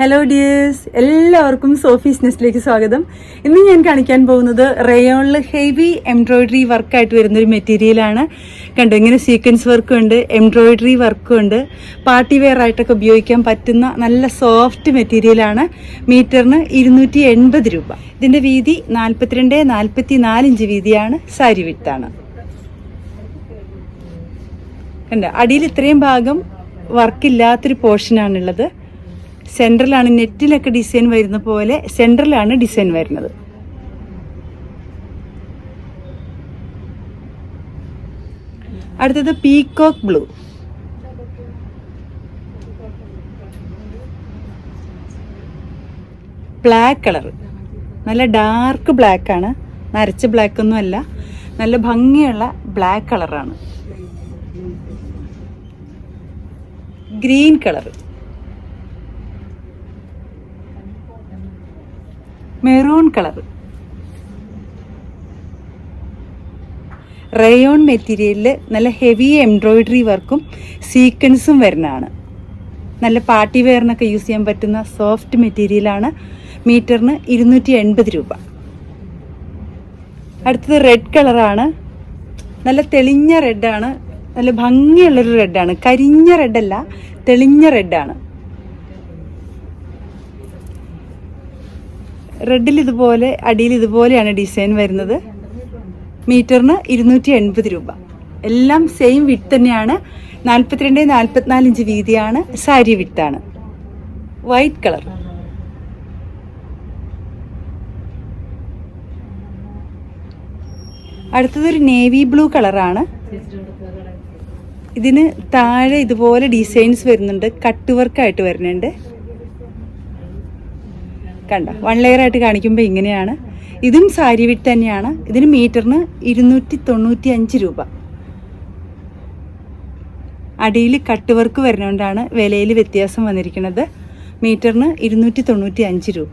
Hello dears എല്ലാവർക്കും Sophie's നെസ്റ്റിലേക്ക് സ്വാഗതം. ഇന്ന് ഞാൻ കാണിക്കാൻ പോകുന്നത് റയോണിൽ ഹെവി എംബ്രോയിഡറി വർക്കായിട്ട് വരുന്നൊരു മെറ്റീരിയലാണ് കണ്ടോ ഇങ്ങനെ സീക്വൻസ് വർക്കും ഉണ്ട് എംബ്രോയിഡറി വർക്കും ഉണ്ട്. പാർട്ടി വെയർ ആയിട്ടൊക്കെ ഉപയോഗിക്കാൻ പറ്റുന്ന നല്ല സോഫ്റ്റ് മെറ്റീരിയലാണ് മീറ്ററിന് ഇരുന്നൂറ്റി എൺപത് രൂപ. ഇതിന്റെ വീതി നാൽപ്പത്തിരണ്ട് നാൽപ്പത്തി നാല് ഇഞ്ച് വീതിയാണ്. സാരി വിത്താണ് കണ്ടോ അടിയിൽ ഇത്രയും ഭാഗം വർക്കില്ലാത്തൊരു പോർഷനാണുള്ളത് സെൻട്രലാണ് നെറ്റിലൊക്കെ ഡിസൈൻ വരുന്ന പോലെ സെൻട്രലാണ് ഡിസൈൻ വരുന്നത്. അടുത്തത് പീകോക്ക് ബ്ലൂ. Black colour. നല്ല ഡാർക്ക് ബ്ലാക്ക് ആണ്. നരച്ച ബ്ലാക്ക് ഒന്നും അല്ല. നല്ല ഭംഗിയുള്ള ബ്ലാക്ക് കളറാണ്. Green colour. Maroon colour. Rayon മെറ്റീരിയലിൽ നല്ല ഹെവി എംബ്രോയിഡറി വർക്കും സീക്വൻസും വരുന്നതാണ്. നല്ല പാർട്ടി വെയറിനൊക്കെ യൂസ് ചെയ്യാൻ പറ്റുന്ന സോഫ്റ്റ് മെറ്റീരിയലാണ് മീറ്ററിന് ഇരുന്നൂറ്റി എൺപത് രൂപ. അടുത്തത് റെഡ് കളറാണ് നല്ല തെളിഞ്ഞ റെഡാണ് നല്ല ഭംഗിയുള്ളൊരു റെഡാണ് കരിഞ്ഞ റെഡല്ല തെളിഞ്ഞ റെഡാണ് റെഡിൽ ഇതുപോലെ അടിയിൽ ഇതുപോലെയാണ് ഡിസൈൻ വരുന്നത്. മീറ്ററിന് ഇരുന്നൂറ്റി എൺപത് രൂപ. എല്ലാം സെയിം വിട്ട് തന്നെയാണ്. നാൽപ്പത്തിരണ്ട് നാൽപ്പത്തിനാല് ഇഞ്ച് വീതിയാണ്. സാരി വിട്ടാണ് വൈറ്റ് കളർ അടുത്തതൊരു നേവി ബ്ലൂ കളറാണ് ഇതിന് താഴെ ഇതുപോലെ ഡിസൈൻസ് വരുന്നുണ്ട്. കട്ട് വർക്കായിട്ട് വരുന്നുണ്ട്. കണ്ട? വൺ ലെയർ ആയിട്ട് കാണിക്കുമ്പോൾ ഇങ്ങനെയാണ്. ഇതും സാരി വിട്ട് തന്നെയാണ്. ഇതിന് മീറ്ററിന് ഇരുന്നൂറ്റി തൊണ്ണൂറ്റി അഞ്ച് രൂപ. അടിയിൽ കട്ട് വർക്ക് വരുന്നതുകൊണ്ടാണ് വിലയിൽ വ്യത്യാസം വന്നിരിക്കുന്നത്. മീറ്ററിന് ഇരുന്നൂറ്റി തൊണ്ണൂറ്റി അഞ്ച് രൂപ.